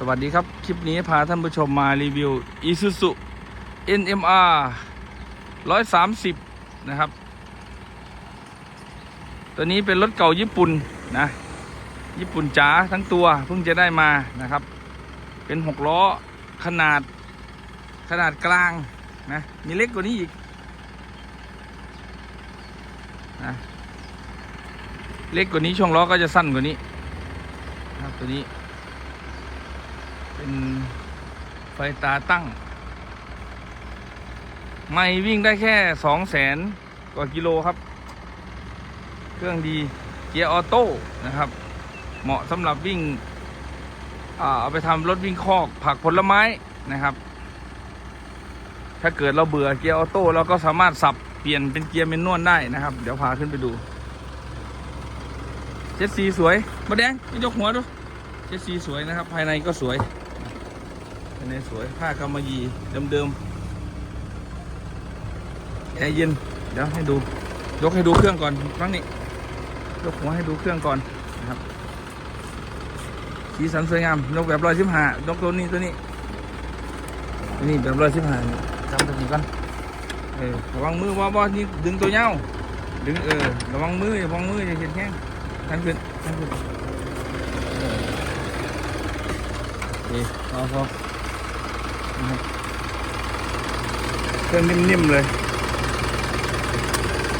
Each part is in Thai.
สวัสดีครับ คลิปนี้พาท่านผู้ชมมารีวิว Isuzu NMR 130 นะครับ ตัวนี้เป็นรถเก่าญี่ปุ่นนะ ญี่ปุ่นจ๋าทั้งตัวเพิ่งจะได้มานะครับ เป็นหกล้อขนาดขนาดกลางนะ มีเล็กกว่านี้อีกนะเล็กกว่านี้ช่วงล้อก็จะสั้นกว่านี้นะครับตัวนี้ เป็นไฟตาตั้ง ไม่วิ่งได้แค่สองแสนกว่ากิโลครับ เครื่องดีเกียร์ออโต้นะครับ เหมาะสำหรับวิ่งเอาไปทำรถวิ่งคอกผักผลไม้นะครับ ถ้าเกิดเราเบื่อเกียร์ออโต้เราก็สามารถสับเปลี่ยนเป็นเกียร์เมนนวลได้นะครับ เดี๋ยวพาขึ้นไปดู เจ็ดสีสวยมาแดงยกหัวดูเจ็ดสีสวยนะครับ ภายในก็สวย ในสวยผ้ากำมะหยี่เดิมๆแอร์เย็นเดี๋ยวให้ดู ยกให้ดูเครื่องก่อนครั้งนี้ยกหัวให้ดูเครื่องก่อนนะครับสีสันสวยงามยกแบบร้อยสิบห้ายกตัวนี้ตัวนี้นี้แบบร้อยสิบห้าจำตัวนี้ก่อนเออระวังมือว่าบ่นี่ดึงตัวเงาดึงเออระวังมือระวังมืออย่าเห็นแข้งทันขึ้นทันขึ้นโอเคพอพอ นะครับเครื่องนิ่มๆเลย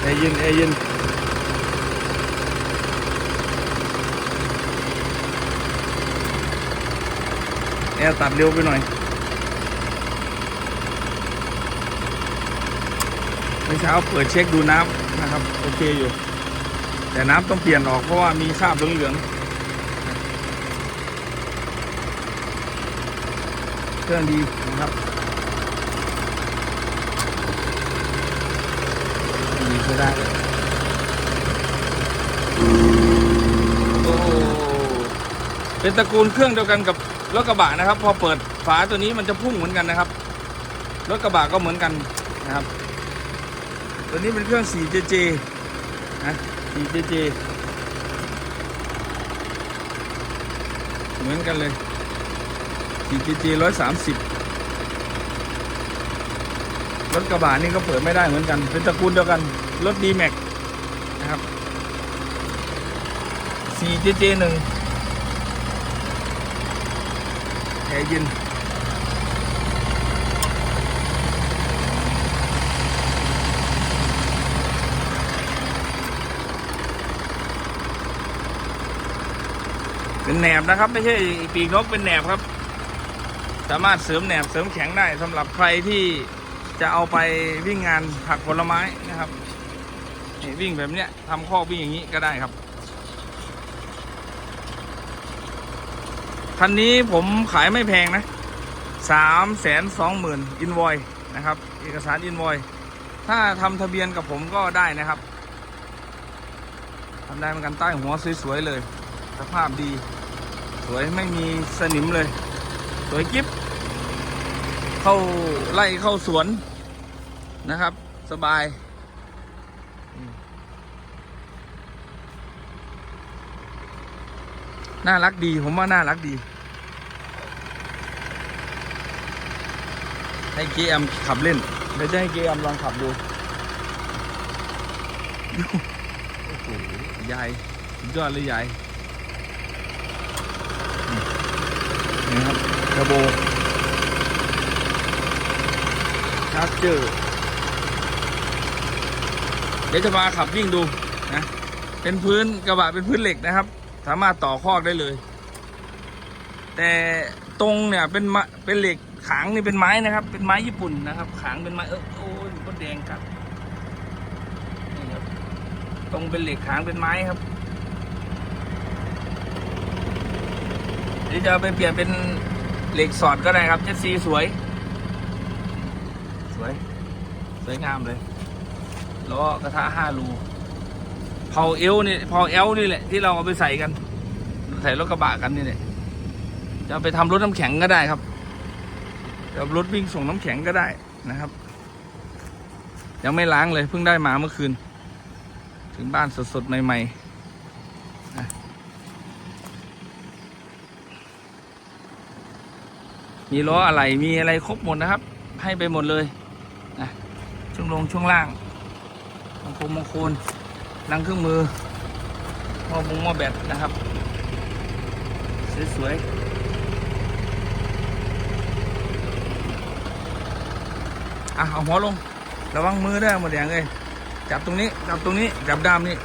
แอร์เย็นแอร์เย็นแอร์ตัดเร็วไปหน่อยเมื่อเช้าเปิดเช็คดูน้ำนะครับ โอเคอยู่ แต่น้ำต้องเปลี่ยนออกเพราะว่ามีคราบเหลืองๆ เครื่องดีนะครับดีก็ได้โอ้เป็นตระกูลเครื่องเดียวกันกับรถกระบะนะครับ พอเปิดฝาตัวนี้มันจะพุ่งเหมือนกันนะครับรถกระบะก็เหมือนกันนะครับ ตัวนี้เป็นเครื่อง 4JJ นะ 4JJ เหมือนกันเลย 4GG ร้อยสามสิบรถกระบะนี่ก็เปิดไม่ได้เหมือนกัน เป็นตระกูลเดียวกัน รถ D-Max นะครับ 4GG หนึ่งแอร์เย็นเป็นแหนบนะครับ ไม่ใช่ปีกนกเป็นแหนบครับ สามารถเสริมแหนบเสริมแข็งได้สำหรับใครที่จะเอาไปวิ่งงานผักผลไม้นะครับวิ่งแบบเนี้ยทำข้อวิ่งอย่างนี้ก็ได้ครับคันนี้ผมขายไม่แพงนะสามแสนสองหมื่นอินวอยนะครับ เอกสารอินวอยถ้าทำทะเบียนกับผมก็ได้นะครับทำได้เหมือนกันใต้หัวสวยๆเลย สภาพดี สวยไม่มีสนิมเลย สวยกิ๊บ เข้าไล่เข้าสวนนะครับ สบายอืมน่ารักดีผมว่าน่ารักดี ให้เกมขับเล่นเดี๋ยวจะให้เกมลองขับดูโอ้โหยายสุดยอดเลยยายอืมนี่ครับกระโบ ชาร์เจอร์เดี๋ยวจะมาขับวิ่งดูนะ เป็นพื้นกระบะเป็นพื้นเหล็กนะครับ สามารถต่อคอกได้เลย แต่ตรงเนี่ยเป็นมะเป็นเหล็กขางนี่เป็นไม้นะครับ เป็นไม้ญี่ปุ่นนะครับ ขางเป็นไม้เออโอ้ยก็แดงครับนี่ครับตรงเป็นเหล็กขางเป็นไม้ครับเดี๋ยวจะเอาไปเปลี่ยนเป็นเหล็กสอดก็ได้ครับเจ็ดซีสวย วยสวยงามเลยล้อกระทะห้ารูเผาเอวนี่เผาเอลนี่แหละที่เราเอาไปใส่กัน ใส่รถกระบะกันนี่แหละจะไปทำรถน้ำแข็งก็ได้ครับจะรถวิ่งส่งน้ำแข็งก็ได้นะครับ ยังไม่ล้างเลยเพิ่งได้มาเมื่อคืน ถึงบ้านสดๆใหม่ๆมีล้ออะไรมีอะไรครบหมดนะครับ ให้ไปหมดเลย ช่วงลงช่วงล่างมงคลมงคลนั่งเครื่องมือหม้อบุงหม้อแบตนะครับ สวยๆอะเอาหัวลง ระวังมือด้วยหมดอย่างเลยจับตรงนี้ จับตรงนี้ จับด้ามนี้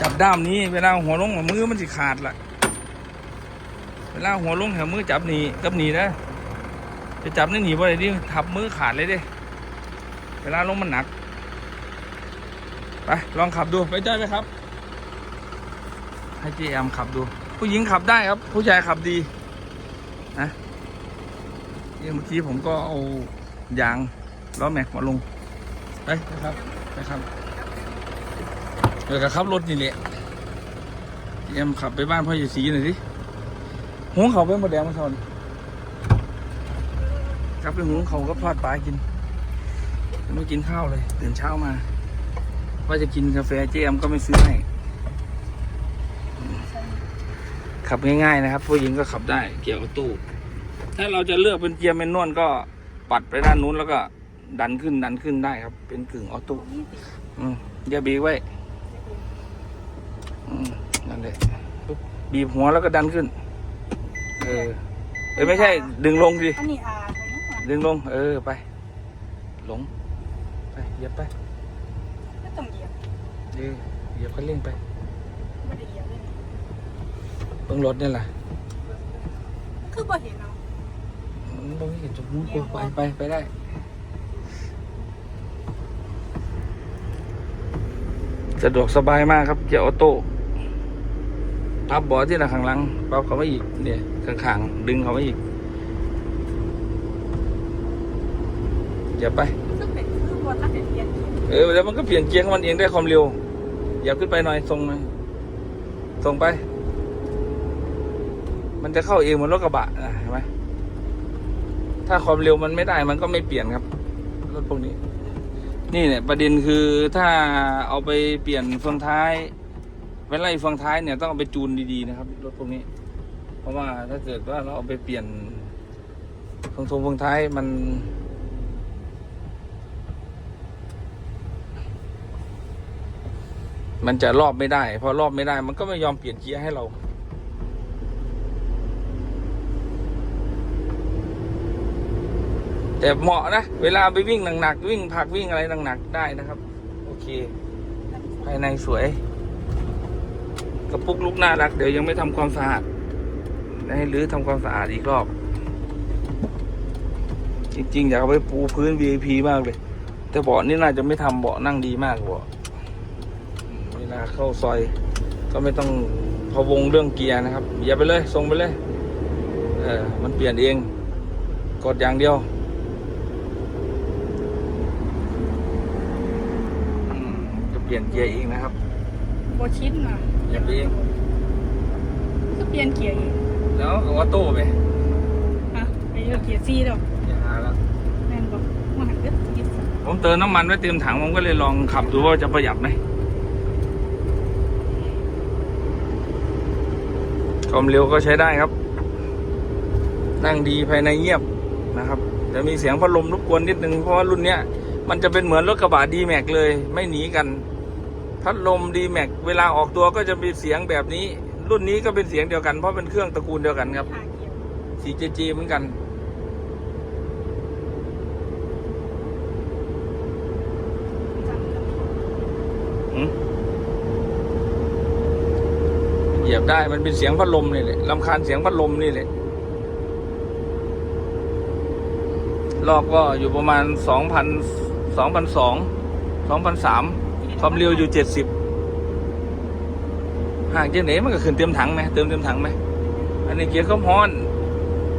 จับด้ามนี้ เวลาหัวลงมือมันสิขาดละเวลาหัวลงแถวมือจับหนีกับหนีนะจะจับนี่หนีบ่ได้ดิทับมือขาดเลยเดิ เวลาลงมันหนัก ไป ลองขับดู ไปจ้อยไหมครับ ให้จีแอมขับดู ผู้หญิงขับได้ครับ ผู้ชายขับดีนะเมื่อกี้ผมก็เอายางล้อแม็กมาลง ไปนะครับ ไปครับเดี๋ยวก็ขับรถนี่แหละเอ็มขับไปบ้านพ่อใหญ่ศรีหน่อยสิหงเขาไปหมดแดงมาชนกลับไปหงเขาก็ทอดปลากิน ยังไม่กินข้าวเลย ตื่นเช้ามา ว่าจะกินกาแฟเจมก็ไม่ซื้อให้ ขับง่ายๆนะครับ ผู้หญิงก็ขับได้ เกี่ยวกับตู้ ถ้าเราจะเลือกเป็นเกียร์แมนนวลก็ปัดไปด้านนู้นแล้วก็ดันขึ้นดันขึ้นได้ครับ เป็นกึ่งออโต้อืมอย่าบีบไว้อืมนั่นเลยปุ๊บบีบหัวแล้วก็ดันขึ้น เออเออไม่ใช่ ดึงลงดิอันนี้อาไปนะดึงลง เออไป หลงไป เหยียบไปไม่ต้องเหยียบเออเหยียบคันเร่งไปไม่ได้เหยียบเลยเบิ่งรถนี่แหละคือบ่เห็นเอามันบ่มีเห็นจมูกกูไปไปไปได้สะดวกสบายมากครับเกียร์ออโต้พับเบาะที่ละข้างหลังพับเขาไว้อีกเนี่ยข้างๆดึงเขาไว้อีกอย่าไป เป็นคือบ่ทันได้เปลี่ยนเออแล้วมันก็เปลี่ยนเกียร์ของมันเองได้ความเร็วอย่าขึ้นไปหน่อยส่งหน่อยส่งไป มันจะเข้าเองเหมันรถกระบะนะเห็นไหมถ้าความเร็วมันไม่ได้มันก็ไม่เปลี่ยนครับรถพวกนี้ นี่เนี่ยประเด็นคือถ้าเอาไปเปลี่ยนเฟืองท้ายเวลาไอ้เฟืองท้ายเนี่ยต้องเอาไปจูนดีๆนะครับรถพวกนี้ เพราะว่าถ้าเกิดว่าเราเอาไปเปลี่ยนเฟืองทรงเฟืองท้ายมัน มันจะรอบไม่ได้ พอรอบไม่ได้ มันก็ไม่ยอมเปลี่ยนเกียร์ให้เรา แต่เหมาะนะ เวลาไปวิ่งหนักๆวิ่งพักวิ่งอะไรหนักๆได้นะครับ โอเค ภายในสวย กระปุกลุกน่ารัก เดี๋ยวยังไม่ทำความสะอาดให้รื้อทำความสะอาดอีกรอบ จริงๆ อยากเอาไปปูพื้น VIP มากเลย แต่เบาะนี่น่าจะไม่ทำเบาะนั่งดีมากเบาะ เวลาเข้าซอย ก็ไม่ต้องพะวงเรื่องเกียร์นะครับอย่าไปเลยส่งไปเลยเออมันเปลี่ยนเอง กดอย่างเดียวอืมจะเปลี่ยนเกียร์เองนะครับบ่ชินน่ะอย่าไปเองคือเปลี่ยนเกียร์เองแล้วก็ว่าโต้ไปฮะไปเลือกเกียร์ซีแล้วอย่าหาแล้วแม่นบ่มาหันเด้อยิดผมเติมน้ำมันไว้เต็มถังผมก็เลยลองขับดูว่าจะประหยัดไหม ความเร็วก็ใช้ได้ครับ นั่งดีภายในเงียบนะครับจะมีเสียงพัดลมรบกวนนิดนึงเพราะว่ารุ่นเนี้ยมันจะเป็นเหมือนรถกระบะดีแม็กเลย ไม่หนีกันพัดลมดีแม็กเวลาออกตัวก็จะมีเสียงแบบนี้ รุ่นนี้ก็เป็นเสียงเดียวกันเพราะเป็นเครื่องตระกูลเดียวกันครับหาเกียร์ 4JG เหมือนกันจำได้หืม เหยียบได้มันเป็นเสียงพัดลมนี่แหละลำคาญเสียงพัดลมนี่แหละรอบก็อยู่ประมาณสองพันสองพันสองสองพันสามความเร็วอยู่เจ็ดสิบห่างจากไหนมันก็ขึ้นเต็มถังไหมเติมเต็มถังไหมอันนี้เกียร์ข้ามฮ้อน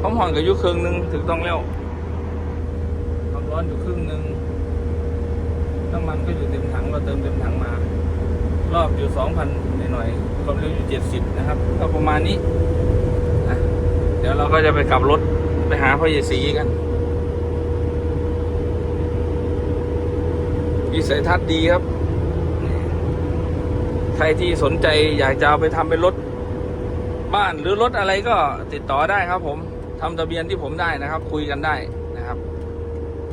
ข้ามฮ้อนก็อยู่ครึ่งหนึ่งถูกต้องแล้วความร้อนอยู่ครึ่งหนึ่งน้ำมันก็อยู่เต็มถังเราเติมเต็มถังมา รอบอยู่สองพันหน่อยๆความเร็วอยู่เจ็ดสิบนะครับ ก็ประมาณนี้นะเดี๋ยวเราก็จะไปกลับรถไปหาพ่อเยสีกันวิสัยทัศน์ดีครับ ใครที่สนใจอยากจะเอาไปทำเป็นรถบ้านหรือรถอะไรก็ติดต่อได้ครับ ผมทำทะเบียนที่ผมได้นะครับ คุยกันได้นะครับ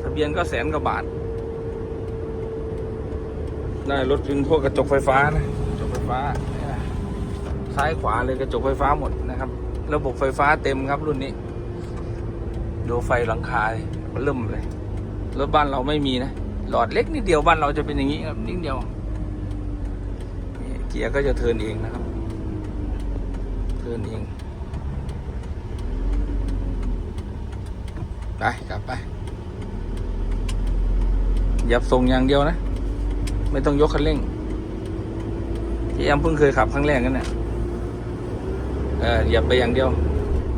ทะเบียนก็แสนกว่าบาท ได้รถเป็นพวกกระจกไฟฟ้านะกระจกไฟฟ้าซ้ายขวาเลยกระจกไฟฟ้าหมดนะครับ ระบบไฟฟ้าเต็มครับรุ่นนี้ ดูไฟหลังคาเลยเริ่มเลยรถบ้านเราไม่มีนะ หลอดเล็กนิดเดียวบ้านเราจะเป็นอย่างนี้ครับนิดเดียวเกียร์ก็จะเทินเองนะครับ เทินเองไปกลับไปยับส่งอย่างเดียวนะ ไม่ต้องยกคันเร่งที่แอมเพิ่งเคยขับครั้งแรกนั่นแหละเออหยับไปอย่างเดียว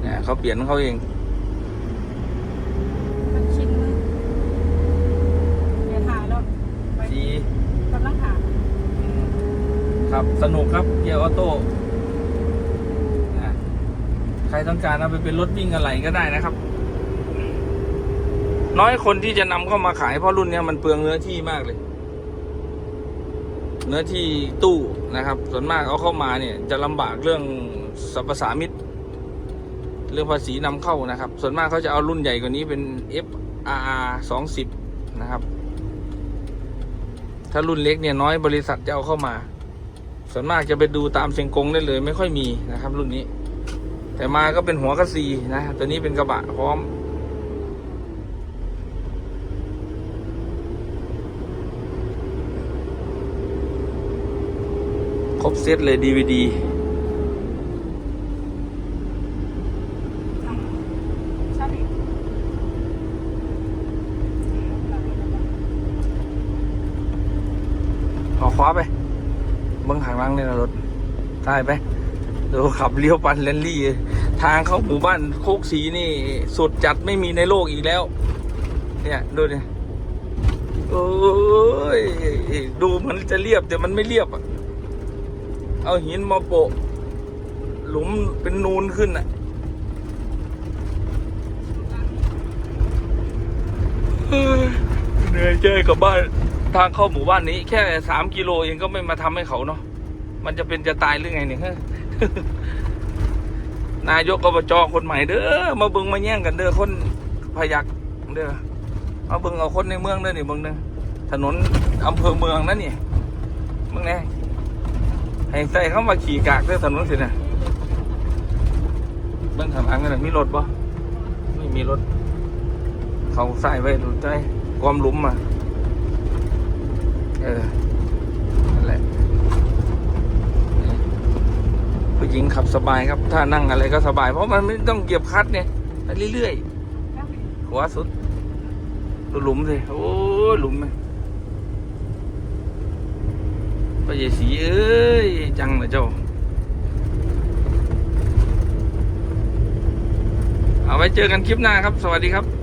เนี่ยเขาเปลี่ยนของเขาเองมันชินเลยเดี๋ยวถ่ายแล้วไปดีกำลังถ่ายครับสนุกครับเกียร์ออโต้นะใครต้องการเอาไปเป็นรถวิ่งอะไรก็ได้นะครับ น้อยคนที่จะนำเข้ามาขายเพราะรุ่นเนี้ยมันเปลืองเนื้อที่มากเลย เนื้อที่ตู้นะครับ ส่วนมากเอาเข้ามาเนี่ยจะลำบากเรื่องสรรพสามิตเรื่องภาษีนำเข้านะครับ ส่วนมากเขาจะเอารุ่นใหญ่กว่านี้เป็น FRR 20 นะครับ ถ้ารุ่นเล็กเนี่ยน้อยบริษัทจะเอาเข้ามา ส่วนมากจะไปดูตามเชียงกงได้เลย ไม่ค่อยมีนะครับ รุ่นนี้ แต่มาก็เป็นหัวกระซีนะ ตัวนี้เป็นกระบะพร้อม บเซตเลย DVD ทำใช่ไหมขอคว้าไปเบิ้งหางลังในรถได้ไปดูขับเลี้ยวปันแลนลี่ ทางเข้าหมู่บ้านโคกสีนี่ สุดจัดไม่มีในโลกอีกแล้ว เนี่ยดูเนี่ยโอ้ยดูมันจะเรียบแต่มันไม่เรียบอะ เอาหินมาโปะ หลุมเป็นนูนขึ้นอะเหนื่อยใจกับบ้านทางเข้าหมู่บ้านนี้ แค่สามกิโลเองก็ไม่มาทำให้เขาเนาะมันจะเป็นจะตายหรือไงเนี่ยฮะนายกอบจคนใหม่เด้อมาเบิงมาแย่งกันเด้อคนพยักเด้อมาเบิงเอาคนในเมืองเด้อนี่เบิงเด้อถนนอำเภอเมืองนั่นนี่มึงไง ให้ใส่เข้ามาขี่กากเด้อถนนสินะเบิ้งข้างหลังกันนมีรถปะไม่มีรถ เขาใส่ไว้ดูใจความหลุมอะเออนั่นแหละผู้หญิงขับสบายครับ ถ้านั่งอะไรก็สบาย เพราะมันไม่ต้องเหยียบคัดเนี่ยไปเรื่อยๆขวสุดดูหลุมสิโอ้ยหลุมไหม พระเยสีเอ้ย จังเลยเจ้า เอาไว้เจอกันคลิปหน้าครับ สวัสดีครับ